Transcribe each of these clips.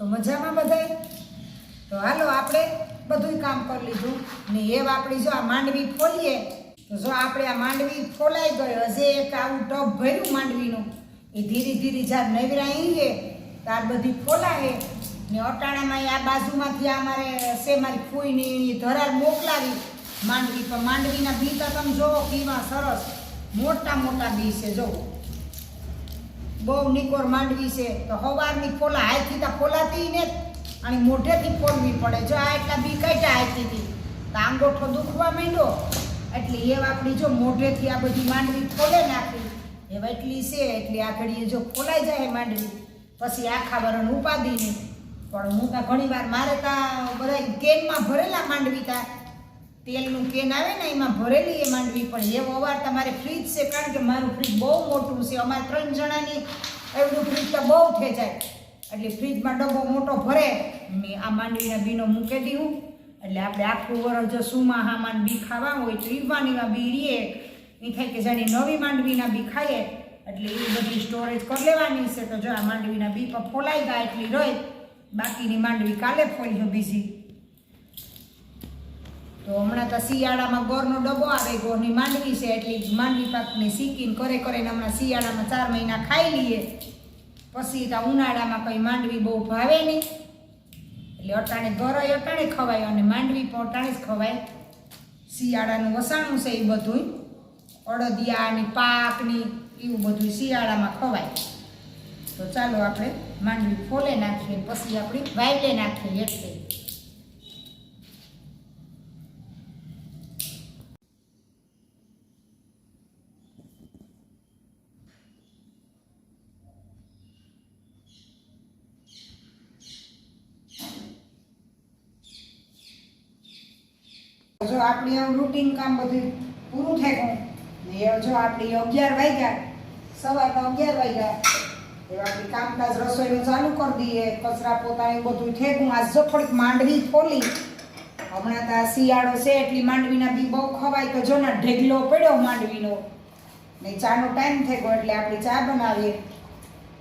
તો મજામાં બધાય? તો હાલો આપણે બધું કામ કરી લીધું. ને એ આપણી જો આ માંડવી ફોલીએ તો જો આપણે આ માંડવી ફોલાઈ ગયો. હજે એક આવું ટબ ભર્યું માંડવીનું. એ ધીરે ધીરે જ્યારે નવરા આવીએ ત્યાર બધી ફોલાવે ને અટાણામાં આ બાજુમાંથી અમારે મારે છે મારી એની ધરાર મોકલાવી. માંડવી પણ માંડવીના બી તો તમે જોવો કેવા સરસ. મોટા મોટા બી છે જોવો બહુ નિકોર માંડવી છે. તો હવારની ફોલા હાથથી તો ફોલાતી ને અને મોઢેથી ફોલવી પડે. જો આ એટલા બી કાઢ્યા હાથીથી તો આંગોઠો દુખવા માંડ્યો એટલે એ આપણી જો મોઢેથી આ બધી માંડવી ફોલે નાખી. એ એટલી છે, એટલે આ ઘડીએ જો ફોલાઈ જાય માંડવી. પછી આખા વરણ ઉપાદીની પણ હું તો ઘણી વાર મારે ત્યાં બધા કેનમાં ભરેલા માંડવી તા. તેલનું કેન આવે ને, એમાં ભરેલી એ માંડવી પણ એવો વવાર તમારે ફ્રીજ છે, કારણ કે મારું ફ્રીજ બહુ મોટું છે. અમારે ત્રણ જણાની એવડું ફ્રીજ તો બહુ થઈ જાય. એટલે ફ્રીજમાં ડબ્બો મોટો ભરે, મેં આ માંડવીના બીનો મૂકી દીધું. એટલે આપણે આખું વરસ જો સુમા હામાન બી ખાવા હોય તો ઈવાનીમાં બી રીએ એ કે જાણે નવી માંડવીના બી ખાઈએ. એટલે એ બધી સ્ટોરેજ કરી લેવાની છે. તો જો આ માંડવીના બી પર ફોલાઈ ગયા એટલી રહી બાકીની માંડવી કાલે ફોલી બીજી. તો હમણાં તો શિયાળામાં ગોરનો ડબ્બો આવે, ગોરની માંડવી છે, એટલી માંડવી પાકને શીખીને કરે કરીને હમણાં શિયાળામાં ચાર મહિના ખાઈ લઈએ. પછી તો ઉનાળામાં કંઈ માંડવી બહુ ભાવે નહીં. એટલે અટાણે ગરોય અટાણે ખવાય અને માંડવી પણ અટાણે જ ખવાય. શિયાળાનું વસાણું છે એ બધું અડદિયાની પાકની એવું બધું શિયાળામાં ખવાય. તો ચાલો આપણે માંડવી ફોલે નાખીએ, પછી આપણી વાયલે નાખીએ એટલે જો આપણી આમ રૂટીન કામ બધું પૂરું થાય ને જો આપણી અગિયાર વાગ્યા સવારના અગિયાર વાગ્યા, એ આપણી કામકાજ રસોઈનું ચાલુ કરી દઈએ, કચરા પોતાને બધું ઠેકું આજ જો થોડીક માંડવી ખોલી. હમણાં તો આ શિયાળો છે, એટલી માંડવીના બી બહુ ખવાય તો જો ને ઢેગલો પડ્યો માંડવીનો. ને ચાનો ટાઈમ થઈ ગયો એટલે આપણે ચા બનાવીએ.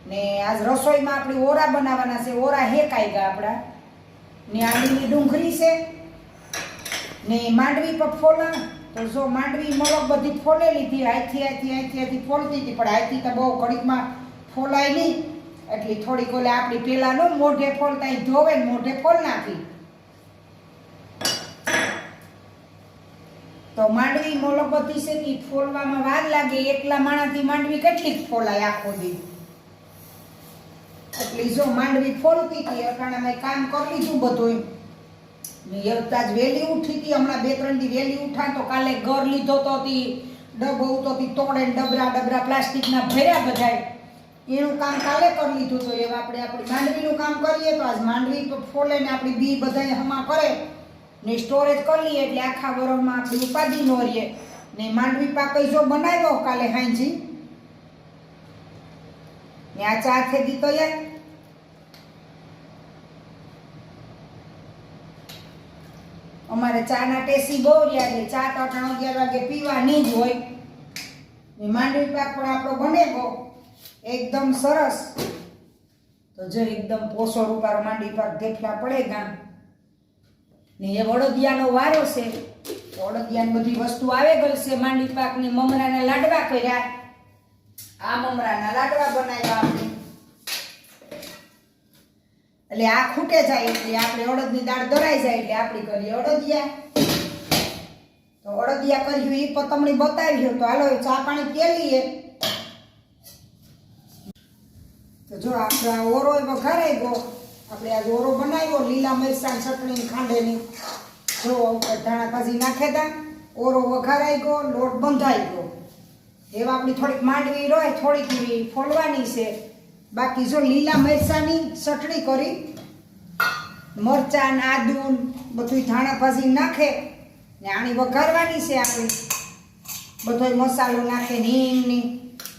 ને આજ રસોઈમાં આપણે ઓરા બનાવવાના છે, ઓરા હેકાઈ ગયા આપણા. ને આંબીની ડુંગળી છે ને માંડવી પર ફોલા, તો જો માંડવી મલક બધી ફોલે લીધી આથી આથી આથી આથી ફોલતી હતી, પણ આથી તો બહુ ઘડીકમાં ફોલાય નહીં. એટલે થોડીક ઓલે આપણી પેલાનો મોઢે ફોલતા ધોવે મોઢે ફોલ નાખી. તો માંડવી મોલક બધી છે કે ફોલવામાં વાર લાગે, એકલા માણાથી માંડવી કેટલીક ફોલાય આખો દી. એટલે જો માંડવી ફોલતી હતી, અટાણામાં કામ કરી લીધું બધું ને યવતા જ વેલી ઉઠી હતી, હમણાં બે ત્રણ દી વેલી ઉઠા તો કાલે ઘર લીધો તો હતી ડબ્બો ઉતો હતી, તોડે ડબરા ડબરા પ્લાસ્ટિકના ભર્યા બધાય એનું કામ કાલે કરી લીધું તો એવા આપણે આપણી માંડવીનું કામ કરીએ તો આજ માંડવી ફોલે ને આપણી બી બધાય હમા કરે. ને સ્ટોરેજ કરી લઈએ એટલે આખા વરમમાં આપણી ઉપાધિ ન રહીએ ને માંડવી પાક જો બનાવ્યો કાલે હાંજી. ને આ ચા થઈ તો અમારે ચાના ટેસી બહુ રહ્યા છે. ચા તો ત્રણ અગિયાર વાગે પીવાની જ હોય. ને માંડવી પાક પણ આપણો બને બહુ એકદમ સરસ. તો જો એકદમ પોસો રૂપારો માંડવી પાક દેખલા પડે ગામ. ને એ વડોદિયાનો વારો છે. વડોદિયાની બધી વસ્તુ આવે ગઈ છે. માંડવી પાકની મમરાના લાડવા કર્યા. આ મમરાના લાડવા બનાવ્યા આપણે. એટલે આ ખૂટે જાય એટલે આપણે અડદની દાળ દરાઈ જાય એટલે આપણી કરીએ અડદિયા. તો અડદિયા કર્યું એ પણ તમને બતાવ્યું તો હાલો ચા પાણી પી લઈએ. તો જો આપણે આ ઓરો વઘારાઈ ગયો. આપણે આ ઓરો બનાવ્યો, લીલા મરચાં, ચટણી ખાંડેની જો ધાણા ભાજી નાખે તા. ઓરો વઘારાઈ ગયો, લોટ બંધાઈ ગયો. એવા આપણી થોડીક માંડવી રહે થોડીક એવી ફોલવાની છે. બાકી જો લીલા મરચાંની ચટણી કરી, મરચાં આદુ બધું ધાણા ભાજી નાખે ને આણી વઘારવાની છે આપણે. બધો મસાલો નાખે હિંગની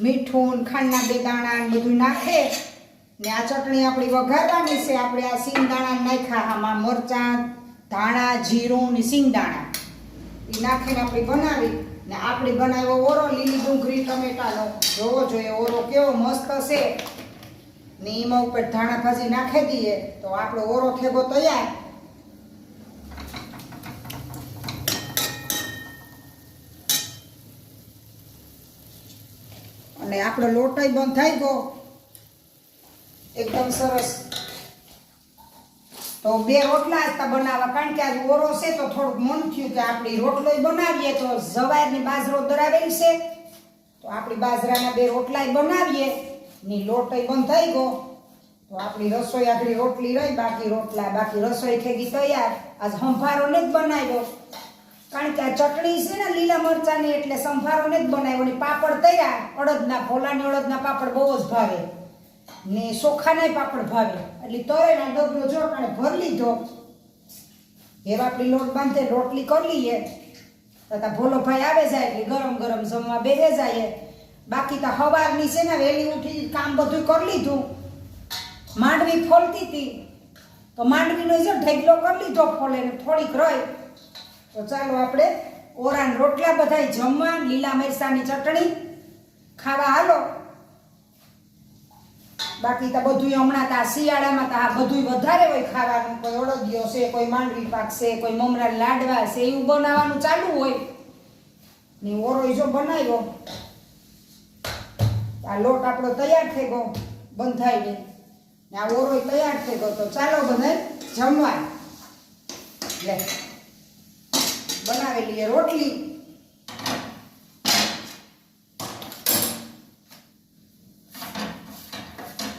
મીઠું ખાંડના બે દાણા ને બધું નાખે ને આ ચટણી આપણી વઘારવાની છે. આપણે આ સિંગદાણા નાખ્યા, આમાં મરચાં, ધાણા, જીરું ને સિંગદાણા. એ નાખીને આપણે બનાવી ને આપણે બનાવ્યો ઓરો લીલી ડુંગળી, ટમેટાનો. જોવો જોઈએ ઓરો કેવો મસ્ત છે. ને એમાં ઉપર ધાણા ભાજી નાખી દઈએ તો આપણો ઓરો ખેગો તૈયાર. અને આપણો લોટોય બંધ થઈ ગયો. એકદમ સરસ. તો બે રોટલા હતા બનાવવા, કારણ કે આજ ઓરો છે તો થોડુંક મન થયું કે આપણી રોટલોય બનાવીએ તો જવારની બાજરો દરાવેલ છે. તો આપણી બાજરાના બે રોટલાય બનાવીએ. ની લોટય બંધ થઈ ગયો. તો આપણી રસોઈ આગળ રોટલી રહી, બાકી રોટલા, બાકી રસોઈ ખેગી તૈયાર. આજ સંભારો ને જ બનાવ્યો. કારણ કે આ ચટણી છે ને, લીલા મરચાની, એટલે સંભારો ને જ બનાવ્યો. ને પાપડ તૈયાર. અડદના ભોલાની અડદના પાપડ બહુ જ ભાવે. ને ચોખાના પાપડ ભાવે. એટલે તળેલા ડબલો જો આપણે ભર લીધો. એવા આપણી લોટ બાંધે, રોટલી કરી લઈએ. તથા ભોલો ભાઈ આવે જાય એટલે ગરમ ગરમ જમવા બેસે જાય. બાકી તો હવારની છે ને વહેલી ઉઠી કામ બધું કરી લીધું. માંડવી ફોલતી હતી. તો માંડવીનો જો ઢેગલો કરી લીધો ફોલે ને થોડીક રહી. તો ચાલો આપણે ઓરાન રોટલા બધાય જમવા, લીલા મરચાની ચટણી. ખાવા હાલો. બાકી તો બધું હમણાં તો શિયાળામાં તો આ બધું વધારે હોય ખાવાનું. કોઈ અડદિયો છે, કોઈ માંડવી પાક છે, કોઈ મમરા લાડવા છે, એવું બનાવવાનું ચાલુ હોય. ને ઓરો જો બનાવ્યો આ લોટ આપણો તૈયાર થઈ ગયો બંધાઈ ને આ ઓરો તૈયાર થઈ ગયો. તો ચાલો બધા જમવા. લે. બનાવેલી રોટલી.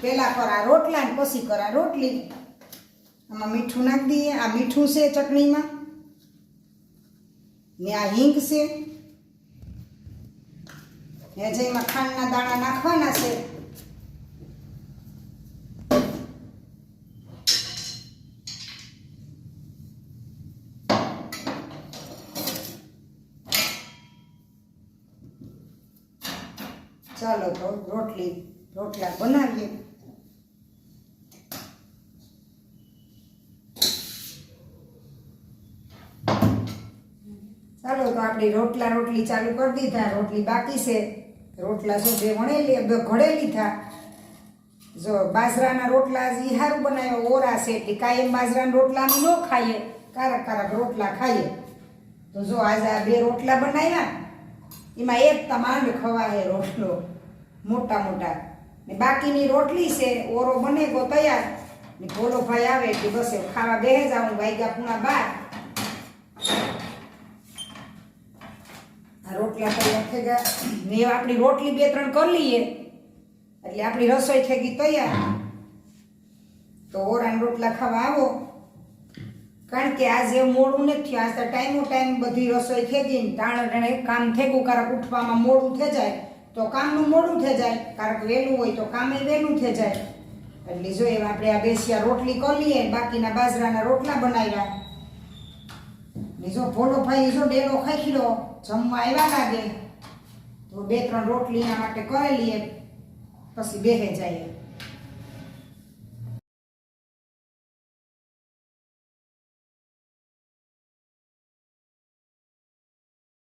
પેલા કરા રોટલા ને પછી કરા રોટલી. આમાં મીઠું નાખી દઈએ. આ મીઠું છે ચટણીમાં. ને આ હિંગ છે. ને જેમાં ખાંડના દાણા નાખવાના છે. ચાલો તો રોટલી, રોટલા બનાવીએ. ચાલો તો આપણી રોટલા રોટલી ચાલુ કરી દીધા, રોટલી બાકી છે. રોટલા શું છે વણેલી ઘડેલી થા. જો બાજરાના રોટલા એ સારું બનાવ્યો ઓરા છે એટલે કાયમ બાજરાના રોટલા ન ખાઈએ, કારક કારક રોટલા ખાઈએ. તો જો આજે આ બે રોટલા બનાવ્યા, એમાં એક તમાંડ ખવાય રોટલો, મોટા મોટા. ને બાકીની રોટલી છે, ઓરો બને તો તૈયાર. ને ભોલો ભાઈ આવે એટલે બસ ખાવા બેહે જાઉં વાગ્યા પૂણા બાર. આ રોટલા તૈયાર થઈ ગયા. ને આપણી રોટલી બે ત્રણ કરી લઈએ. એટલે આપણી રસોઈ થઈ ગઈ તૈયાર. તો ઓરાન રોટલા ખાવા આવો. કારણ કે આજે મોડું નથી આજ તો ટાઈમો ટાઈમ બધી રસોઈ થઈ ગઈ ટાણે કામ થેગું કારક ઉઠવામાં મોડું થઈ જાય. તો કામનું મોડું થઈ જાય. કારક વહેલું હોય તો કામે વહેલું થઈ જાય. એટલે જોઈએ આપણે આ બેસિયા રોટલી કરી લઈએ બાકીના બાજરાના રોટલા બનાવ્યા. ને જો ભોળો ભાઈ જો ડેલો લો જમવા આવ્યા લાગે, તો બે ત્રણ રોટલી એના માટે કરેલીએ પછી બેહે જાય